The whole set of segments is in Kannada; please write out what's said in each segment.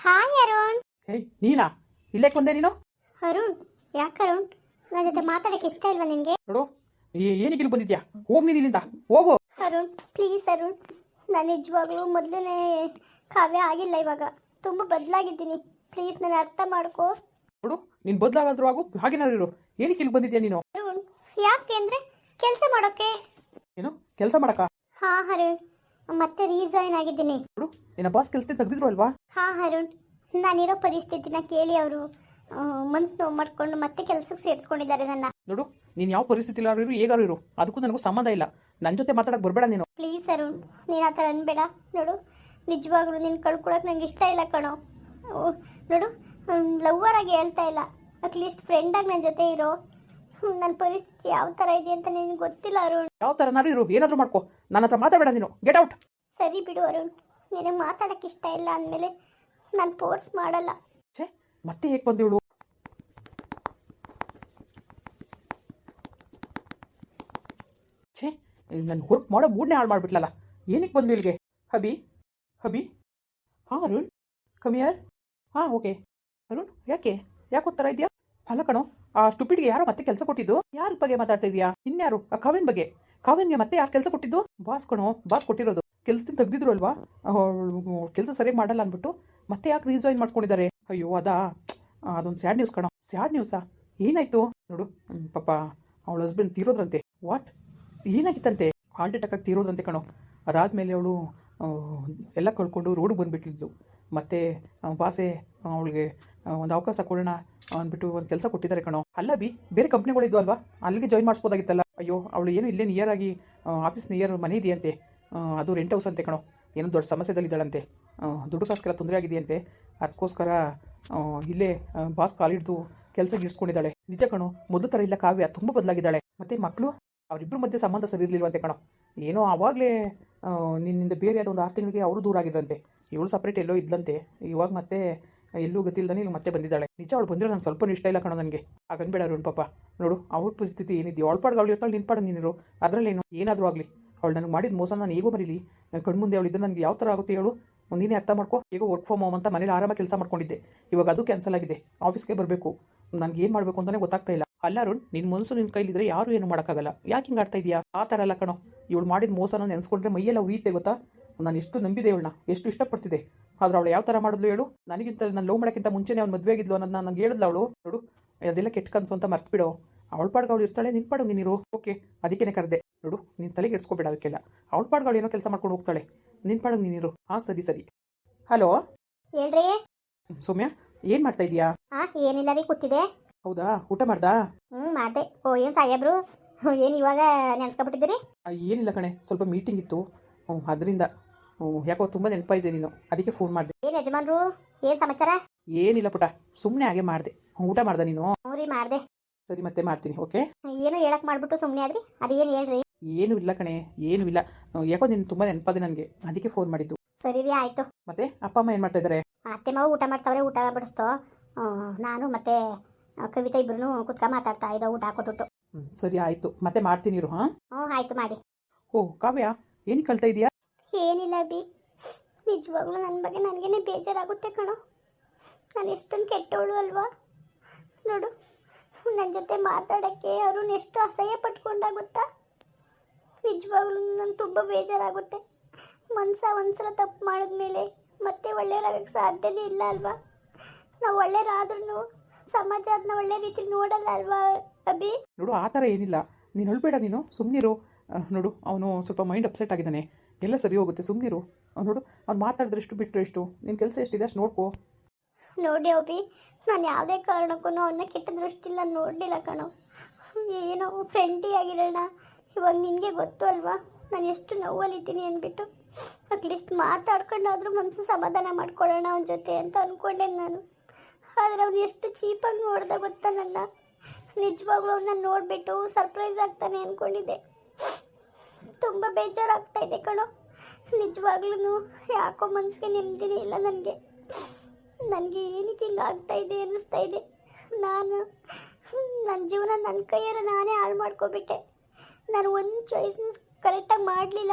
ಹಾಯ್ ಅರುಣ್ ಹೇ ನೀನಾ? ಇಲ್ಲೇ ಬಂದೆ ನೀನು? ಅರುಣ್ ಯಾಕೆ ಅರುಣ್? ನನ್ನ ಜೊತೆ ಮಾತಾಡಕ್ಕೆ ಇಷ್ಟ ಇಲ್ವಾ ನಿನಗೆ? ನೋಡು ಏ- ಏನಕ್ಕೆ ಇಲ್ಲಿ ಬಂದಿದ್ಯಾ? ಹೋಗ್ ನೀನು ಇಲ್ಲಿಂದ ಹೋಗು. ಅರುಣ್ ಪ್ಲೀಸ್ ಅರುಣ್. ನಾನು ನಿಜವಾಗ್ಲೂ ಮೊದಲನೇ ಕಾವ್ಯ ಆಗಿಲ್ಲ ಇವಾಗ. ತುಂಬ ಬದಲಾಗಿದ್ದೀನಿ. ಪ್ಲೀಸ್ ನನ್ನ ಅರ್ಥ ಮಾಡ್ಕೋ. ನೋಡು ನೀನು ಬದಲಾಗಾದ್ರೂ ಆಗು ಹಾಗೇನಾದ್ರು ಇರು. ಏನಕ್ಕೆ ಇಲ್ಲಿ ಬಂದಿದ್ಯಾ ನೀನು? ಅರುಣ್ ಯಾಕೆ ಅಂದರೆ ಕೆಲಸ ಮಾಡೋಕ್ಕೆ ಏನು? ಕೆಲಸ ಮಾಡಕ್ಕ? ಹಾ ಅರುಣ್. ಮತ್ತೆ ರೀಜಾಯಿನ್ ಆಗಿದ್ದೀನಿ. ನೋಡು ನಿನ್ನ ಬಾಸ್ ಕೆಲಸ ತೆಗ್ದಿದ್ರು ಅಲ್ವಾ? ಹಾ ಅರುಣ್ ನಾನಿರೋ ಪರಿಸ್ಥಿತಿನ ಕೇಳಿ ಅವರು ಮನ್ಸು ನೋವು ಮಾಡ್ಕೊಂಡು ಮತ್ತೆ ಕೆಲಸಕ್ಕೆ ಸೇರಿಸ್ಕೊಂಡಿದ್ದಾರೆ ನನ್ನ. ನೋಡು ನೀನು ಯಾವ ಪರಿಸ್ಥಿತಿ ಇರು ಹೇಗಾರು ಇರು. ಅದಕ್ಕೂ ನನಗೂ ಸಂಬಂಧ ಇಲ್ಲ. ನನ್ನ ಜೊತೆ ಮಾತಾಡಕ್ಕೆ ಬರಬೇಡ ನೀನು. ಪ್ಲೀಸ್ ಅರುಣ್ ನೀನು ಆ ಥರ ಅನ್ಬೇಡ. ನೋಡು ನಿಜವಾಗ್ಲೂ ನಿನ್ನ ಕಳ್ಕೊಳಕ್ಕೆ ನಂಗೆ ಇಷ್ಟ ಇಲ್ಲ ಕಣೋ. ನೋಡು ಲವ್ವರ್ ಆಗಿ ಹೇಳ್ತಾ ಇಲ್ಲ. ಅಟ್ಲೀಸ್ಟ್ ಫ್ರೆಂಡಾಗಿ ನನ್ನ ಜೊತೆ ಇರೋ. ನನ್ನ ಪರಿಸ್ಥಿತಿ ಯಾವ ಥರ ಇದೆ ಅಂತ ನಿನಗೆ ಗೊತ್ತಿಲ್ಲ ಅರುಣ್? ಯಾವ ಥರನಾರು ಇರು ಏನಾದರೂ ಮಾಡ್ಕೋ. ನನ್ನ ಹತ್ರ ಮಾತಾಡಬೇಡ ನೀನು. ಗೆಟ್ ಔಟ್ ಸರಿ ಬಿಡು ಅರುಣ್. ನಿನಗೆ ಮಾತಾಡೋಕ್ಕೆ ಇಷ್ಟ ಇಲ್ಲ ಅಂದಮೇಲೆ ನಾನು ಫೋರ್ಸ್ ಮಾಡಲ್ಲ. ಛೇ ಮತ್ತೆ ಹೇಗೆ ಬಂದಿವಳು ಛೇ ನನ್ನ ವರ್ಕ್ ಮಾಡೋ ಮೂಡನೇ ಹಾಳು ಮಾಡ್ಬಿಟ್ಲಲ್ಲ. ಏನಕ್ಕೆ ಬಂದು ಇಲ್ಲಿಗೆ? ಹಬಿ ಹಬಿ. ಹಾಂ ಅರುಣ್. ಕಮಿಯರ್ ಹಾಂ ಓಕೆ ಅರುಣ್ ಯಾಕೆ? ಯಾಕೆ ಓದ್ತಾರ ಇದೆಯಾ? ಅಲ್ಲ ಕಣೋ. ಆ ಸ್ಟುಪಿಡ್ಗೆ ಯಾರೋ ಮತ್ತೆ ಕೆಲಸ ಕೊಟ್ಟಿದ್ದು? ಯಾರ ಬಗ್ಗೆ ಮಾತಾಡ್ತಾ ಇದೀಯಾ? ಇನ್ಯಾರು? ಆ ಕಾವ್ಯನ್ ಬಗ್ಗೆ? ಕಾವ್ಯನ್ಗೆ ಮತ್ತೆ ಯಾರು ಕೆಲಸ ಕೊಟ್ಟಿದ್ದು? ಬಾಸ್ ಕಣೋ, ಬಾಸ್ ಕೊಟ್ಟಿರೋದು. ಕೆಲಸದಿಂದ ತೆಗ್ದಿದ್ರು ಅಲ್ವಾ? ಕೆಲಸ ಸರಿಯಾಗಿ ಮಾಡಲ್ಲ ಅಂದ್ಬಿಟ್ಟು ಮತ್ತೆ ಯಾಕೆ ರೀಜಾಯಿನ್ ಮಾಡ್ಕೊಂಡಿದ್ದಾರೆ? ಅಯ್ಯೋ, ಅದಾ? ಅದೊಂದು ಸ್ಯಾಡ್ ನ್ಯೂಸ್ ಕಣೋ. ಸ್ಯಾಡ್ ನ್ಯೂಸಾ ಏನಾಯ್ತು? ನೋಡು ಪಾಪ, ಅವಳ ಹಸ್ಬೆಂಡ್ ತೀರೋದ್ರಂತೆ. ವಾಟ್ ಏನಾಗಿತ್ತಂತೆ? ಹಾರ್ಟ್ ಅಟ್ಯಾಕ್ ಆಗಿ ತೀರೋದ್ರಂತೆ ಕಣೋ. ಅದಾದಮೇಲೆ ಅವಳು ಎಲ್ಲ ಕಳ್ಕೊಂಡು ರೋಡಿಗೆ ಬಂದುಬಿಟ್ಟಿದ್ಲು ಮತ್ತು ಬಾಸೆ ಅವಳಿಗೆ ಒಂದು ಅವಕಾಶ ಕೊಡೋಣ ಅಂದ್ಬಿಟ್ಟು ಒಂದು ಕೆಲಸ ಕೊಟ್ಟಿದ್ದಾರೆ ಕಣೋ. ಅಲ್ಲ ಬಿ, ಬೇರೆ ಕಂಪ್ನಿಗಳಿದ್ವು ಅಲ್ವಾ ಅಲ್ಲಿಗೆ ಜಾಯಿನ್ ಮಾಡಿಸ್ಬೋದಾಗಿತ್ತಲ್ಲ. ಅಯ್ಯೋ, ಅವಳು ಏನು ಇಲ್ಲೇ ನಿಯರ್ ಆಗಿ ಆಫೀಸ್ ನಿಯರ್ ಮನೆ ಇದೆಯಂತೆ. ಅದು ರೆಂಟ್ ಹೌಸ್ ಅಂತೆ ಕಣೋ. ಏನೋ ದೊಡ್ಡ ಸಮಸ್ಯೆದಲ್ಲಿದ್ದಾಳಂತೆ ದುಡ್ಡುಗೋಸ್ಕರ ತೊಂದರೆ ಆಗಿದೆಯಂತೆ. ಅದಕ್ಕೋಸ್ಕರ ಇಲ್ಲೇ ಬಾಸ್ ಕಾಲಿಡ್ದು ಕೆಲಸ ಗಿಡಿಸ್ಕೊಂಡಿದ್ದಾಳೆ. ನಿಜ ಕಣೋ, ಮೊದಲು ಥರ ಇಲ್ಲ ಕಾವ್ಯ, ತುಂಬ ಬದಲಾಗಿದ್ದಾಳೆ. ಮತ್ತು ಮಕ್ಕಳು ಅವರಿಬ್ಬರ ಮಧ್ಯೆ ಸಂಬಂಧ ಸರಿ ಇರಲಿಲ್ವಂತೆ ಕಣೋ. ಏನೋ ಆವಾಗಲೇ ನಿನ್ನಿಂದ ಬೇರೆ ಆದ ಒಂದು ಆರು ತಿಂಗಳಿಗೆ ಅವರು ದೂರ ಆಗಿದ್ರಂತೆ. ಇವಳು ಸಪ್ರೇಟ್ ಎಲ್ಲೋ ಇದ್ಲಂತೆ. ಇವಾಗ ಮತ್ತೆ ಎಲ್ಲೂ ಗೊತ್ತಿಲ್ಲದಾನೆ ಇಲ್ಲಿ ಮತ್ತೆ ಬಂದಿದ್ದಾಳೆ. ನಿಜ ಅವಳು ಬಂದಿರೋ ನಂಗೆ ಸ್ವಲ್ಪ ಇಷ್ಟ ಇಲ್ಲ ಕಣೋ ನನಗೆ. ಆಗನ್ಬೇಡ ಅರುಣ್ ಪಾಪ. ನೋಡು, ಅವ್ರ ಪರಿಸ್ಥಿತಿ ಏನಿದೆಯೋ, ಅವಳ ಪಾಡ್ಗೆ ಅವಳು ಇರ್ತಾಳೆ ನಿನ್ನ ನೀನು ನೀನಿರು. ಅದರಲ್ಲೇನು? ಏನಾದರೂ ಆಗಲಿ. ಅವಳು ನನಗೆ ಮಾಡಿದ ಮೋಸ ನಾನು ಹೇಗೋ ಮರೀಲಿ. ನನ್ನ ಕಣ್ಮುಂದೆ ಅವಳು ಇದ್ದು ನನಗೆ ಯಾವ ಥರ ಆಗುತ್ತೆ ಹೇಳು? ನೀನೇ ಅರ್ಥ ಮಾಡ್ಕೋ. ಈಗ ವರ್ಕ್ ಫ್ರಮ್ ಹೋಮ್ ಅಂತ ಮನೇಲಿ ಆರಾಮಾಗಿ ಕೆಲಸ ಮಾಡ್ಕೊಂಡಿದ್ದೆ. ಇವಾಗ ಅದು ಕ್ಯಾನ್ಸಲ್ ಆಗಿದೆ. ಆಫೀಸ್ಗೆ ಬರಬೇಕು. ನನಗೆ ಏನು ಮಾಡಬೇಕು ಅಂತಲೇ ಗೊತ್ತಾಗ್ತಾ ಇಲ್ಲ. ಅಲ್ಲ ನಿನ್ನ ಮನಸ್ಸು ನಿನ್ನ ಕೈಲಿದ್ರೆ ಯಾರು ಏನು ಮಾಡೋಕ್ಕಾಗಲ್ಲ. ಯಾಕೆ ಹಿಂಗೆ ಆಡ್ತಾ ಇದೆಯಾ? ಆ ಥರ ಅಲ್ಲ ಕಣೋ. ಇವಳು ಮಾಡಿದ ಮೋಸನ ನೆನೆಸ್ಕೊಂಡ್ರೆ ಮೈಯೆಲ್ಲ ಉರಿಯುತ್ತೆ ಗೊತ್ತಾ? ನಾನು ಎಷ್ಟು ನಂಬಿದೆ ಇವಳನ್ನ ಎಷ್ಟು ಇಷ್ಟಪಡ್ತಿದೆ ಆದ್ರೆ ಅವಳು ಯಾವ ಥರ ಮಾಡಿದ್ಲು ಹೇಳು? ನನಗಿಂತ ನಾನು ಲವ್ ಮಾಡೋಕ್ಕಿಂತ ಮುಂಚೆನೇ ಅವ್ನು ಮದುವೆ ಆಗಿದ್ಲು ಅನ್ನೋದು ನನಗೆ ಹೇಳಿದ್ಲು ಅವಳು. ನೋಡು ಅದೆಲ್ಲ ಕೆಟ್ಟ ಕನಸು ಅಂತ ಮರ್ತು ಬಿಡು ಅವಳ ಪಾಡ್ಗೆ ಅವಳು ಇರ್ತಾಳೆ ನಿನ್ನ ಪಾಡು ನೀನಿರು ಓಕೆ ಅದಕ್ಕೇನೆ ಕರೆದೆ. ನೋಡು ನೀನು ತಲೆಗೆ ಇಡ್ಸ್ಕೊಬೇಡ ಅದಕ್ಕೆಲ್ಲ. ಅವಳ ಪಾಡ್ಗೆ ಅವಳು ಏನೋ ಕೆಲಸ ಮಾಡ್ಕೊಂಡು ಹೋಗ್ತಾಳೆ. ನಿನ್ನ ಪಾಡಿಗೆ ನೀನಿರು ಹಾಂ ಸರಿ ಸರಿ. ಹಲೋ? ಹೇಳ್ರಿ ಸೌಮ್ಯ ಏನು ಮಾಡ್ತಾ ಇದೀಯಾ ಹಾ ಏನಿಲ್ಲ ರೀ ಕೂತಿದೆ ಹೌದಾ? ಊಟ ಮಾಡ್ದಾ? ಹ್ಞೂ ಮಾಡಿದೆ. ಓ ಏನು ಸಾಹೇಬ್ರು ಏನು ಇವಾಗ ನೆನ್ಸ್ಕೊಬಿಟ್ಟಿದ್ದೀರಿ? ಏನಿಲ್ಲ ಕಣೆ ಸ್ವಲ್ಪ ಮೀಟಿಂಗ್ ಇತ್ತು. ಅದರಿಂದ. ಯಾಕೋ ತುಂಬ ನೆನಪಾಯಿದೆ ನೀನು. ಅದಕ್ಕೆ ಫೋನ್ ಮಾಡಿದೆ. ಏನು ಯಜಮಾನ್ರು? ಏನು ಸಮಾಚಾರ? ಏನಿಲ್ಲ ಪುಟ ಸುಮ್ಮನೆ ಹಾಗೆ ಮಾಡಿದೆ. ಊಟ ಮಾಡ್ದೆ ನೀನು? ಹ್ಞೂ ರೀ ಮಾಡಿದೆ. ಸರಿ ಮತ್ತೆ ಮಾಡ್ತೀನಿ ಓಕೆ? ಏನು ಹೇಳಕ್ ಮಾಡ್ಬಿಟ್ಟು ಸುಮ್ಮನೆ ಆದ್ರಿ? ಅದೇನು ಹೇಳ್ರಿ? ಏನು ಇಲ್ಲ ಕಣೆ ಏನು ಇಲ್ಲ. ಯಾಕೋ ನೀನು ತುಂಬ ನೆನಪಾದೆ ನನಗೆ. ಅದಕ್ಕೆ ಫೋನ್ ಮಾಡಿದ್ದು. ಸರಿ ರೀ ಆಯಿತು. ಮತ್ತೆ ಅಪ್ಪ ಅಮ್ಮ ಏನು ಮಾಡ್ತಾ ಇದ್ದಾರೆ ಅತ್ತೆ ಮಾವು ಊಟ ಮಾಡ್ತಾವ್ರೆ ಊಟ ಬಡಿಸ್ತೋ. ನಾನು ಮತ್ತೆ ಕವಿತಾ ಇಬ್ರು ಕುತ್ಕ ಮಾತಾಡ್ತಾ ಇದ್ದ ಊಟ ಹಾಕೊಟ್ಬಿಟ್ಟು ಸರಿ ಆಯ್ತು. ಮತ್ತೆ ಮಾಡ್ತೀನಿ ಇರು ಹಾಂ? ಹ್ಞೂ ಆಯಿತು ಮಾಡಿ. ಓ ಕಾವ್ಯ ಏನು ಕಲ್ತಾ ಇದೀಯಾ? ಏನಿಲ್ಲ ಬಿ ನಿಜವಾಗ್ಲೂ ನನ್ನ ಬಗ್ಗೆ ನನಗೇನೆ ಬೇಜಾರಾಗುತ್ತೆ ಕಣೋ. ನಾನು ಎಷ್ಟೊಂದು ಕೆಟ್ಟವಳು ಅಲ್ವಾ? ನೋಡು ನನ್ನ ಜೊತೆ ಮಾತಾಡೋಕ್ಕೆ ಅರುಣ್ ಎಷ್ಟು ಅಸಹ್ಯ ಪಟ್ಕೊಂಡಾಗುತ್ತಾ? ನಿಜವಾಗ್ಲೂ ನಂಗೆ ತುಂಬ ಬೇಜಾರಾಗುತ್ತೆ. ಮನ್ಸ ಒಂದ್ಸಲ ತಪ್ಪು ಮಾಡಿದ್ಮೇಲೆ ಮತ್ತೆ ಒಳ್ಳೆಯರಾಗಕ್ಕೆ ಸಾಧ್ಯನೇ ಇಲ್ಲ ಅಲ್ವಾ? ನಾವು ಒಳ್ಳೆಯರಾದ್ರೂ ಸಮಾಜ ಅದನ್ನ ಒಳ್ಳೆ ರೀತಿ ನೋಡಲ್ಲ ಅಲ್ವಾ ಅಭಿ? ನೋಡು, ಆ ಥರ ಏನಿಲ್ಲ. ನೀನು ಹೇಳ್ಬೇಡ ನೀನು ಸುಮ್ಮನಿರು ನೋಡು, ಅವನು ಸ್ವಲ್ಪ ಮೈಂಡ್ ಅಪ್ಸೆಟ್ ಆಗಿದ್ದಾನೆ. ಎಲ್ಲ ಸರಿ ಹೋಗುತ್ತೆ ಸುಮ್ಮನಿರು ನೋಡು, ಅವ್ನು ಮಾತಾಡಿದ್ರೆ ಎಷ್ಟು ಬಿಟ್ಟರೆ ಎಷ್ಟು ನಿನ್ನ ಕೆಲಸ ಎಷ್ಟಿದೆ ಅಷ್ಟು ನೋಡ್ಕೋ. ನೋಡಿ ಅಭಿ ನಾನು ಯಾವುದೇ ಕಾರಣಕ್ಕೂ ಅವನ್ನ ಕೆಟ್ಟ ದೃಷ್ಟಿಲ್ಲ ನೋಡಲಿಲ್ಲ ಕಣೋ. ಏನೋ ಫ್ರೆಂಡಿ ಆಗಿರೋಣ. ಇವಾಗ ನಿನಗೆ ಗೊತ್ತು ಅಲ್ವಾ? ನಾನು ಎಷ್ಟು ನೋವಲ್ಲಿದ್ದೀನಿ ಅಂದ್ಬಿಟ್ಟು. ಅಟ್ಲೀಸ್ಟ್ ಮಾತಾಡ್ಕೊಂಡಾದ್ರೂ ಮನಸ್ಸು ಸಮಾಧಾನ ಮಾಡ್ಕೊಳ್ಳೋಣ ಅವನ ಜೊತೆ ಅಂತ ಅಂದ್ಕೊಂಡೆ ನಾನು. ಆದರೆ ಅವನು ಎಷ್ಟು ಚೀಪಾಗಿ ನೋಡ್ದೆ ಗೊತ್ತಾ ನನ್ನ? ನಿಜವಾಗ್ಲೂ ಅವನ್ನ ನೋಡಿಬಿಟ್ಟು ಸರ್ಪ್ರೈಸ್ ಆಗ್ತಾನೆ ಅಂದ್ಕೊಂಡಿದ್ದೆ ತುಂಬ ಬೇಜಾರಾಗ್ತಾ ಇದೆ ಕಣೋ. ನಿಜವಾಗ್ಲೂ ಯಾಕೋ ಮನಸ್ಸಿಗೆ ನೆಮ್ಮದಿನೇ ಇಲ್ಲ ನನಗೆ. ನನಗೆ ಏನಕ್ಕೆ ಹಿಂಗೆ ಆಗ್ತಾ ಇದೆ ಅನ್ನಿಸ್ತಾ ಇದೆ. ನಾನು ನನ್ನ ಜೀವನ ನನ್ನ ಕೈಯ್ಯಾರ ನಾನೇ ಹಾಳು ಮಾಡ್ಕೊಬಿಟ್ಟೆ. ನಾನು ಒಂದು ಚಾಯ್ಸ್ನ ಕರೆಕ್ಟಾಗಿ ಮಾಡಲಿಲ್ಲ.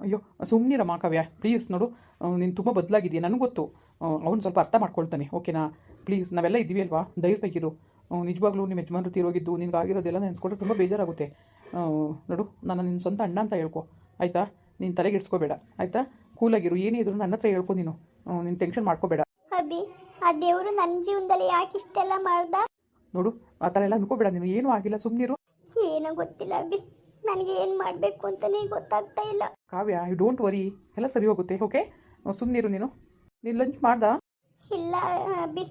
ಅಯ್ಯೋ ಸುಮ್ಮನಿರಮ್ಮ ಕಾವ್ಯ ಪ್ಲೀಸ್ ನೋಡು ನೀನು ತುಂಬ ಬದಲಾಗಿದೆಯಾ ನನಗೆ ಗೊತ್ತು. ಅವನು ಸ್ವಲ್ಪ ಅರ್ಥ ಮಾಡ್ಕೊಳ್ತಾನೆ ಓಕೆನಾ ಪ್ಲೀಸ್ ನಾವೆಲ್ಲ ಇದ್ದೀವಿ ಅಲ್ವಾ? ಧೈರ್ಯವಾಗಿರು. ಆ, ನಿಜವಾಗ್ಲೂ ನಿಮ್ಮ ಯಜಮಾನ್ರು ತೀರೋಗಿದ್ದು ನಿನ್ಗೆ ಆಗಿರೋದೆಲ್ಲ ನೆನೆಸ್ಕೊಂಡ್ರೆ ತುಂಬ ಬೇಜಾರಾಗುತ್ತೆ. ನೋಡು ನಾನು ನಿನ್ನ ಸ್ವಂತ ಅಣ್ಣ ಅಂತ ಹೇಳ್ಕೊ. ಆಯಿತಾ? ನೀನು ತಲೆಗೆ ಇಡ್ಸ್ಕೋಬೇಡ ಆಯಿತಾ? ಕೂಲಾಗಿರು ಏನೇ ಇದ್ರು ನನ್ನ ಹತ್ರ ಹೇಳ್ಕೊ ನೀನು. ನೀನು ಟೆನ್ಷನ್ ಮಾಡ್ಕೋಬೇಡ. ಅಬ್ಬಿ ಆ ದೇವರು ನನ್ನ ಜೀವನದಲ್ಲಿ ಯಾಕೆ ಇಷ್ಟೆಲ್ಲ ಮಾಡ್ದ? ನೋಡು ಆ ಥರ ಎಲ್ಲ ಅನ್ಕೋಬೇಡ ನೀನು. ಏನೂ ಆಗಿಲ್ಲ ಸುಮ್ಮನಿರು ಏನೋ ಗೊತ್ತಿಲ್ಲ ಅಬ್ಬಿ ನನಗೆ ಏನು ಮಾಡಬೇಕು ಅಂತಲೇ ಗೊತ್ತಾಗ್ತಾ ಇಲ್ಲ. ಕಾವ್ಯ ಯು ಡೋಂಟ್ ವರಿ ಎಲ್ಲ ಸರಿ ಹೋಗುತ್ತೆ ಓಕೆ ಸುಮ್ಮನಿರು ನೀನು. ನೀನು ಲಂಚ್ ಮಾಡ್ದಾ? ಇಲ್ಲ ಅಬ್ಬಿ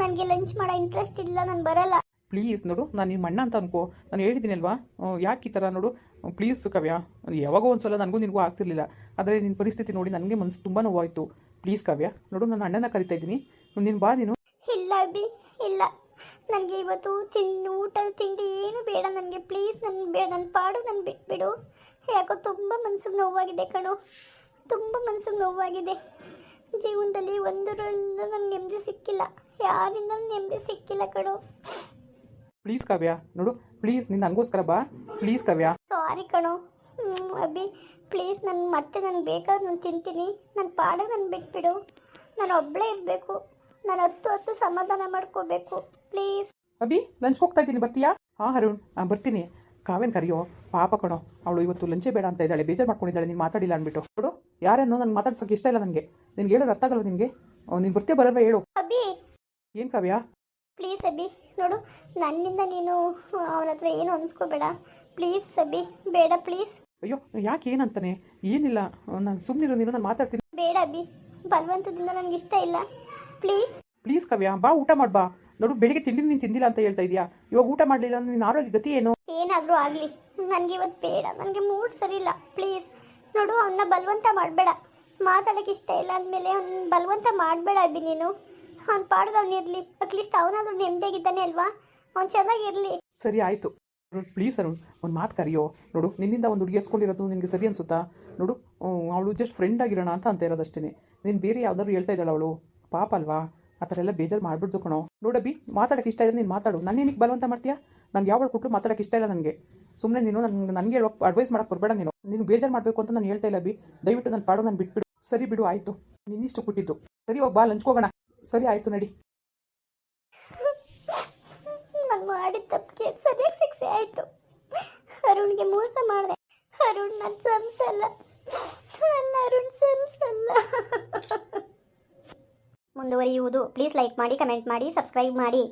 ನನಗೆ ಲಂಚ್ ಮಾಡೋ ಇಂಟ್ರೆಸ್ಟ್ ಇಲ್ಲ ನಾನು ಬರಲ್ಲ. ಪ್ಲೀಸ್ ನೋಡು, ನಾನು ನಿಮ್ಮ ಅಣ್ಣ ಅಂತ ಅನ್ಕೋ. ನಾನು ಹೇಳಿದ್ದೀನಿ ಅಲ್ವಾ ಯಾಕೆ ಈ ಥರ ನೋಡು? ಪ್ಲೀಸ್ ಕವ್ಯ, ಯಾವಾಗೋ ಒಂದು ಸಲ ನನಗೂ ನಿನಗೂ ಆಗ್ತಿರ್ಲಿಲ್ಲ. ಆದರೆ ನಿನ್ನ ಪರಿಸ್ಥಿತಿ ನೋಡಿ ನನಗೆ ಮನಸ್ಸು ತುಂಬ ನೋವಾಯಿತು. ಪ್ಲೀಸ್ ಕವ್ಯ, ನೋಡು ನನ್ನ ಅಣ್ಣನ ಕರಿತಾ ಇದ್ದೀನಿ. ನೀನು ಬಾ ನೀನು. ಇಲ್ಲ ಬಿ ಇಲ್ಲ. ನನಗೆ ಇವತ್ತು ತಿಂಡಿ ಊಟ ತಿಂಡಿ ಏನು ಬೇಡ ನನಗೆ. ಪ್ಲೀಸ್ ನನ್ನ ಬೇಡ ನನ್ನ ಪಾಡು ನನ್ನ ಬಿಟ್ಬಿಡು. ಯಾಕೋ ತುಂಬ ಮನಸ್ಸಿಗೆ ನೋವಾಗಿದೆ ಕಣು. ತುಂಬ ಮನಸ್ಸಿಗೆ ನೋವಾಗಿದೆ. ಜೀವನದಲ್ಲಿ ಒಂದರಲ್ಲೂ ನನಗೆ ನೆಮ್ಮದಿ ಸಿಕ್ಕಿಲ್ಲ. ಯಾರಿಂದ ನೆಮ್ಮದಿ ಸಿಕ್ಕಿಲ್ಲ ಕಣೋ. ಪ್ಲೀಸ್ ಕಾವ್ಯ ನೋಡು ಪ್ಲೀಸ್ ನೀನು ನನಗೋಸ್ಕರ ಬಾ. ಪ್ಲೀಸ್ ಕಾವ್ಯ ಸಾರಿ ಕಣೋ. ಹ್ಮ್, ಅಭಿ ಪ್ಲೀಸ್ ನನ್ ಮತ್ತೆ ನನಗೆ ಬೇಕಾದ ನಾನು ತಿಂತೀನಿ. ನನ್ನ ಪಾಡ ನಾನು ಬಿಟ್ಬಿಡು. ನಾನು ಒಬ್ಬಳೇ ಇರಬೇಕು. ನಾನು ಹತ್ತು ಹತ್ತು ಸಮಾಧಾನ ಮಾಡ್ಕೋಬೇಕು. ಪ್ಲೀಸ್ ಅಭಿ ಲಂಚ್ ಹೋಗ್ತಾ ಇದ್ದೀನಿ ಬರ್ತೀಯಾ? ಹಾ ಅರುಣ್. ಹಾಂ ಬರ್ತೀನಿ. ಕಾವೇನ್ ಕರಿಯೋ? ಪಾಪ ಕಣೋ. ಅವಳು ಇವತ್ತು ಲಂಚೇ ಬೇಡ ಅಂತ ಇದ್ದಾಳೆ ಬೇಜಾರು ಮಾಡ್ಕೊಂಡಿದ್ದಾಳೆ ನೀನು ಮಾತಾಡಿಲ್ಲ ಅಂದ್ಬಿಟ್ಟು. ನೋಡು ಯಾರನ್ನೋ ನನಗೆ ಮಾತಾಡ್ಸೋಕೆ ಇಷ್ಟ ಇಲ್ಲ ನನಗೆ ನಿನ್ಗೆ ಹೇಳೋದು ಅರ್ಥ ಆಗಲ್ಲ ನಿನಗೆ ನೀನು ಬರ್ತೀಯ ಬರಲ್ವ ಹೇಳು. ಅಭಿ. ಏನು ಕಾವ್ಯ? ಪ್ಲೀಸ್ ಅಬ್ಬಿ ನೋಡು ನನ್ನಿಂದ ನೀನು ಅವನ ಹತ್ರ ಏನು ಅನ್ಸ್ಕೋಬೇಡ. ಪ್ಲೀಸ್ ಅಬ್ಬಿ ಬೇಡ ಪ್ಲೀಸ್ ಅಯ್ಯೋ ಯಾಕೆ ಏನಂತಾನೆ? ಏನಿಲ್ಲ ನಾನು ಸುಮ್ಮನಿರು ನೀನು ನಾನು ಮಾತಾಡ್ತೀನಿ. ಬೇಡ ಅಬ್ಬಿ ಬಲವಂತದಿಂದ ನನಗೆ ಇಷ್ಟ ಇಲ್ಲ. ಪ್ಲೀಸ್ ಪ್ಲೀಸ್ ಕವ್ಯ ಬಾ ಊಟ ಮಾಡ್ ಬಾ. ನೋಡು ಬೆಳಿಗ್ಗೆ ತಿಂಡಿ ನೀನು ತಿಂದಿಲ್ಲ ಅಂತ ಹೇಳ್ತಾ ಇದೀಯಾ? ಇವಾಗ ಊಟ ಮಾಡಲಿಲ್ಲ ಅಂದ್ರೆ ನಿನ್ನ ಆರೋಗ್ಯ ಗತಿ ಏನು? ಏನಾದರೂ ಆಗಲಿ. ನನಗೆ ಇವತ್ತು ಬೇಡ. ನನಗೆ ಮೂಡ್ ಸರಿ ಇಲ್ಲ. ಪ್ಲೀಸ್ ನೋಡು ಅವನ್ನ ಬಲವಂತ ಮಾಡಬೇಡ. ಮಾತಾಡೋಕ್ಕೆ ಇಷ್ಟ ಇಲ್ಲ ಅಂದಮೇಲೆ ಅವ್ನ ಬಲವಂತ ಮಾಡಬೇಡ ಅಬ್ಬಿ ನೀನು. ಅವ್ನ ಪಾಡ್ಗೆ ಅಟ್ಲೀಸ್ಟ್ ಅವನಾದ್ರೂ ನೆಮ್ಮದಿಯಾಗಿದ್ದಾನೆ ಅಲ್ವಾ? ಅವ್ನು ಚೆನ್ನಾಗಿರಲಿ. ಸರಿ, ಆಯಿತು. ಪ್ಲೀಸ್ ಅರುಣ್, ಒಂದು ಮಾತು ಕರಿಯೋ. ನೋಡು, ನಿನ್ನಿಂದ ಒಂದು ಹುಡುಗಿ ಎಸ್ಕೊಂಡಿರೋದು ನಿನಗೆ ಸರಿ ಅನ್ಸುತ್ತಾ? ನೋಡು ಅವಳು ಜಸ್ಟ್ ಫ್ರೆಂಡ್ ಆಗಿರೋಣ ಅಂತ ಅಂತ ಇರೋದಷ್ಟೇ ನೀನು ಬೇರೆ ಯಾವ್ದಾದ್ರು ಹೇಳ್ತಾ ಇದ್ದಾಳೆ ಅವಳು? ಪಾಪ ಅಲ್ವಾ? ಆ ಥರ ಎಲ್ಲ ಬೇಜಾರು ಮಾಡ್ಬಿಡ್ದು ಕಣೋ. ನೋಡಬ್ಬಿ ಮಾತಾಡೋಕೆ ಇಷ್ಟ ಇದ್ರೆ ನೀನು ಮಾತಾಡು. ನಾನು ಏನಕ್ಕೆ ಬಲವಂತ ಮಾಡ್ತೀಯಾ? ನಾನು ಯಾವಾಗ ಕೊಟ್ಟರು ಮಾತಾಡಕ್ಕೆ ಇಷ್ಟ ಇಲ್ಲ ನನಗೆ ಸುಮ್ಮನೆ ನೀನು ನನಗೆ ನನಗೆ ಅಡ್ವೈಸ್ ಮಾಡಕ್ಕೆ ಬರಬೇಡ ನೀನು. ನೀನು ಬೇಜಾರು ಮಾಡಬೇಕು ಅಂತ ನಾನು ಹೇಳ್ತಾ ಇಲ್ಲ ಬಿ ದಯವಿಟ್ಟು ನನ್ನ ಪಾಡು ನಾನು ಬಿಟ್ಬಿಡು. ಸರಿ ಬಿಡು, ಆಯಿತು. ನಿನ್ನಿಷ್ಟು ಕೊಟ್ಟಿದ್ದು. ಸರಿ, ಹೋಗಿ ಬಾ ಲಂಚ್ಕೋಗೋಣ ಸರಿ, ಆಯಿತು, ನಡಿ. ನಾನು ಮಾಡಿದ ತಪ್ಪಿಗೆ ಸರಿಯಾಗಿ ಶಿಕ್ಷೆ ಆಯಿತು. ಅರುಣ್ಗೆ ಮೋಸ ಮಾಡಿದೆ. ಅರುಣ್ ನನ್ನ ಸಂಸಲ್ಲ. ನನ್ನ ಅರುಣ್ ಸಂಸಲ್ಲ. ಮುಂದುವರಿಯುವುದು. ಪ್ಲೀಸ್ ಲೈಕ್ ಮಾಡಿ ಕಮೆಂಟ್ ಮಾಡಿ ಸಬ್ಸ್ಕ್ರೈಬ್ ಮಾಡಿ.